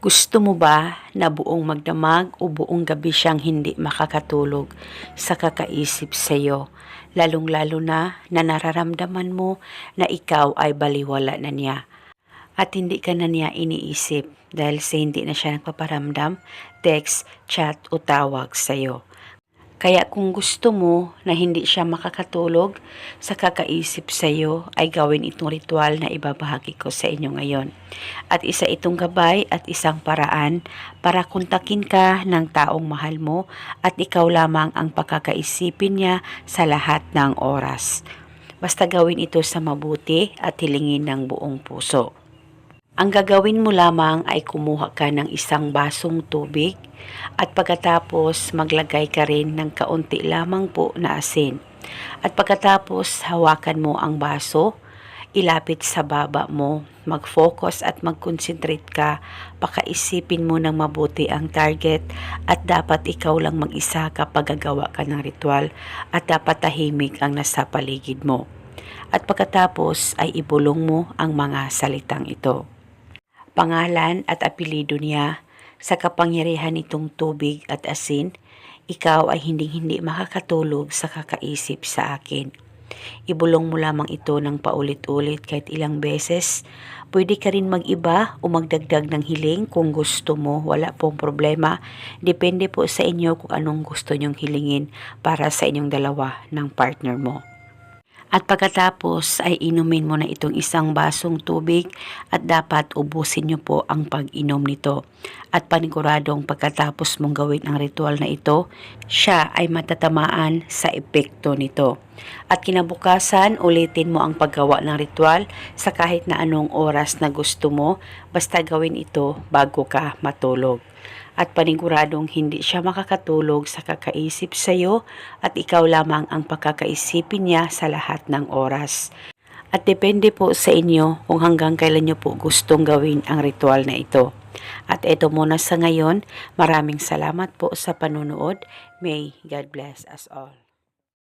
Gusto mo ba na buong magdamag o buong gabi siyang hindi makakatulog sa kakaisip sa iyo? Lalong-lalo na na nararamdaman mo na ikaw ay baliwala na niya. At hindi ka na niya iniisip dahil sa hindi na siya nagpaparamdam, text, chat o tawag sa iyo. Kaya kung gusto mo na hindi siya makakatulog sa kakaisip sa iyo, ay gawin itong ritual na ibabahagi ko sa inyo ngayon. At isa itong gabay at isang paraan para kontakin ka ng taong mahal mo at ikaw lamang ang pagkakaisipin niya sa lahat ng oras. Basta gawin ito sa mabuti at hilingin ng buong puso. Ang gagawin mo lamang ay kumuha ka ng isang basong tubig at pagkatapos maglagay ka rin ng kaunti lamang po na asin. At pagkatapos hawakan mo ang baso, ilapit sa baba mo, mag-focus at mag-concentrate ka, pakaisipin mo ng mabuti ang target at dapat ikaw lang mag-isa kapag gagawa ka ng ritual at dapat tahimik ang nasa paligid mo. At pagkatapos ay ibulong mo ang mga salitang ito pangalan at apelido niya sa kapangyarihan nitong tubig at asin, ikaw ay hindi-hindi makakatulog sa kakaisip sa akin. Ibulong mo lamang ito ng paulit-ulit kahit ilang beses. Pwede ka rin mag-iba o magdagdag ng hiling kung gusto mo. Wala pong problema. Depende po sa inyo kung anong gusto nyong hilingin para sa inyong dalawa ng partner mo. At pagkatapos ay inumin mo na itong isang basong tubig at dapat ubusin niyo po ang pag-inom nito. At paniguradong pagkatapos mong gawin ang ritual na ito, siya ay matatamaan sa epekto nito. At kinabukasan, ulitin mo ang paggawa ng ritual sa kahit na anong oras na gusto mo, basta gawin ito bago ka matulog at paniguradong hindi siya makakatulog sa kakaisip sa iyo at ikaw lamang ang pagkakaisipin niya sa lahat ng oras. At depende po sa inyo kung hanggang kailan niyo po gustong gawin ang ritual na ito. At ito muna sa ngayon, maraming salamat po sa panunood. May God bless us all.